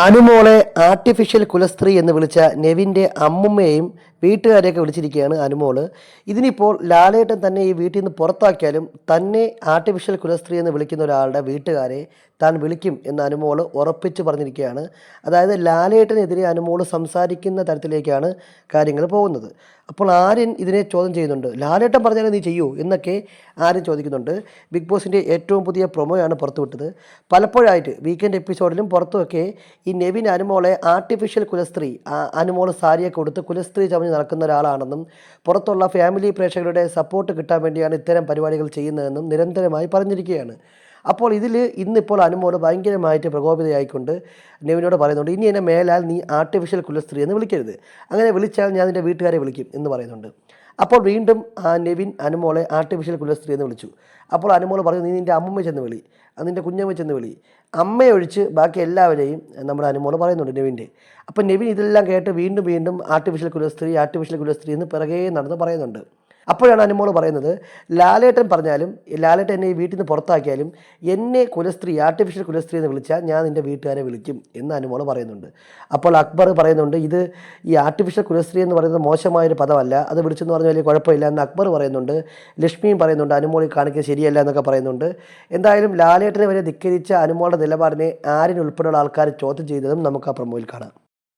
അനുമോളെ ആർട്ടിഫിഷ്യൽ കുലസ്ത്രീ എന്ന് വിളിച്ച നെവിന്റെ അമ്മുമ്മയെയും വീട്ടുകാരെയൊക്കെ വിളിച്ചിരിക്കുകയാണ് അനുമോൾ. ഇതിനിപ്പോൾ ലാലേട്ടൻ തന്നെ ഈ വീട്ടിൽ നിന്ന് പുറത്താക്കിയാലും തന്നെ ആർട്ടിഫിഷ്യൽ കുലസ്ത്രീ എന്ന് വിളിക്കുന്ന ഒരാളുടെ വീട്ടുകാരെ താൻ വിളിക്കും എന്ന് അനുമോൾ ഉറപ്പിച്ച് പറഞ്ഞിരിക്കുകയാണ്. അതായത് ലാലേട്ടനെതിരെ അനുമോൾ സംസാരിക്കുന്ന തരത്തിലേക്കാണ് കാര്യങ്ങൾ പോകുന്നത്. അപ്പോൾ ആര്യൻ ഇതിനെ ചോദ്യം ചെയ്യുന്നുണ്ട്. ലാലേട്ടൻ പറഞ്ഞാലും നീ ചെയ്യൂ എന്നൊക്കെ ആര്യൻ ചോദിക്കുന്നുണ്ട്. ബിഗ് ബോസിന്റെ ഏറ്റവും പുതിയ പ്രൊമോയാണ് പുറത്തുവിട്ടത്. പലപ്പോഴായിട്ട് വീക്കെൻഡ് എപ്പിസോഡിലും പുറത്തുമൊക്കെ ഈ നെവിൻ അനുമോളെ ആർട്ടിഫിഷ്യൽ കുലസ്ത്രീ അനുമോൾ സാരിയൊക്കെ കൊടുത്ത് കുലസ്ത്രീ നടക്കുന്ന ഒരാളാണെന്നും പുറത്തുള്ള ഫാമിലി പ്രേക്ഷകരുടെ സപ്പോർട്ട് കിട്ടാൻ വേണ്ടിയാണ് ഇത്തരം പരിപാടികൾ ചെയ്യുന്നതെന്നും നിരന്തരമായി പറഞ്ഞിരിക്കുകയാണ്. അപ്പോൾ ഇതിൽ ഇന്നിപ്പോൾ അനുമോൾ ഭയങ്കരമായിട്ട് പ്രകോപിതയായിക്കൊണ്ട് നെവിനോട് പറയുന്നുണ്ട് ഇനി എന്നെ മേലാൽ നീ ആർട്ടിഫിഷ്യൽ കുലസ്ത്രീ എന്ന് വിളിക്കരുത്. അങ്ങനെ വിളിച്ചാൽ ഞാൻ നിന്റെ വീട്ടുകാരെ വിളിക്കും എന്ന് പറയുന്നുണ്ട്. അപ്പോൾ വീണ്ടും നെവിൻ അനുമോളെ ആർട്ടിഫിഷ്യൽ കുലസ്ത്രീ എന്ന് വിളിച്ചു. അപ്പോൾ അനുമോൾ പറഞ്ഞു നീ നിന്റെ അമ്മമ്മ ചെന്ന് വിളി. നിന്റെ കുഞ്ഞമ്മ ചെന്ന് വിളി. അമ്മയെ ഒഴിച്ച് ബാക്കി എല്ലാവരെയും നമ്മുടെ അനുമോൾ പറയുന്നുണ്ട് നെവിന്റെ. അപ്പോൾ നെവിൻ ഇതെല്ലാം കേട്ട് വീണ്ടും വീണ്ടും ആർട്ടിഫിഷ്യൽ കുലസ്ത്രീ ആർട്ടിഫിഷ്യൽ കുലസ്ത്രീ എന്ന് പിറകെ നടന്ന് പറയുന്നുണ്ട്. അപ്പോഴാണ് അനുമോൾ പറയുന്നത് ലാലേട്ടൻ പറഞ്ഞാലും ലാലേട്ടൻ എന്നെ ഈ വീട്ടിൽ നിന്ന് പുറത്താക്കിയാലും എന്നെ കുലസ്ത്രീ ആർട്ടിഫിഷ്യൽ കുലസ്ത്രീ എന്ന് വിളിച്ചാൽ ഞാൻ നിന്റെ വീട്ടുകാരെ വിളിക്കും എന്ന് അനുമോൾ പറയുന്നുണ്ട്. അപ്പോൾ അക്ബർ പറയുന്നുണ്ട് ഇത് ഈ ആർട്ടിഫിഷ്യൽ കുലസ്ത്രീ എന്ന് പറയുന്നത് മോശമായൊരു പദമല്ല അത് വിളിച്ചെന്ന് പറഞ്ഞാൽ വലിയ കുഴപ്പമില്ല എന്ന് അക്ബർ പറയുന്നുണ്ട്. ലക്ഷ്മിയും പറയുന്നുണ്ട് അനുമോൾ കാണിക്കുന്നത് ശരിയല്ല എന്നൊക്കെ പറയുന്നുണ്ട്. എന്തായാലും ലാലേട്ടനെ വരെ ധിക്കരിച്ച അനുമോളുടെ നിലപാടിനെ ആരിനുൾപ്പെടെയുള്ള ആൾക്കാർ ചോദ്യം ചെയ്തതും നമുക്ക് ആ പ്രമോയിൽ കാണാം.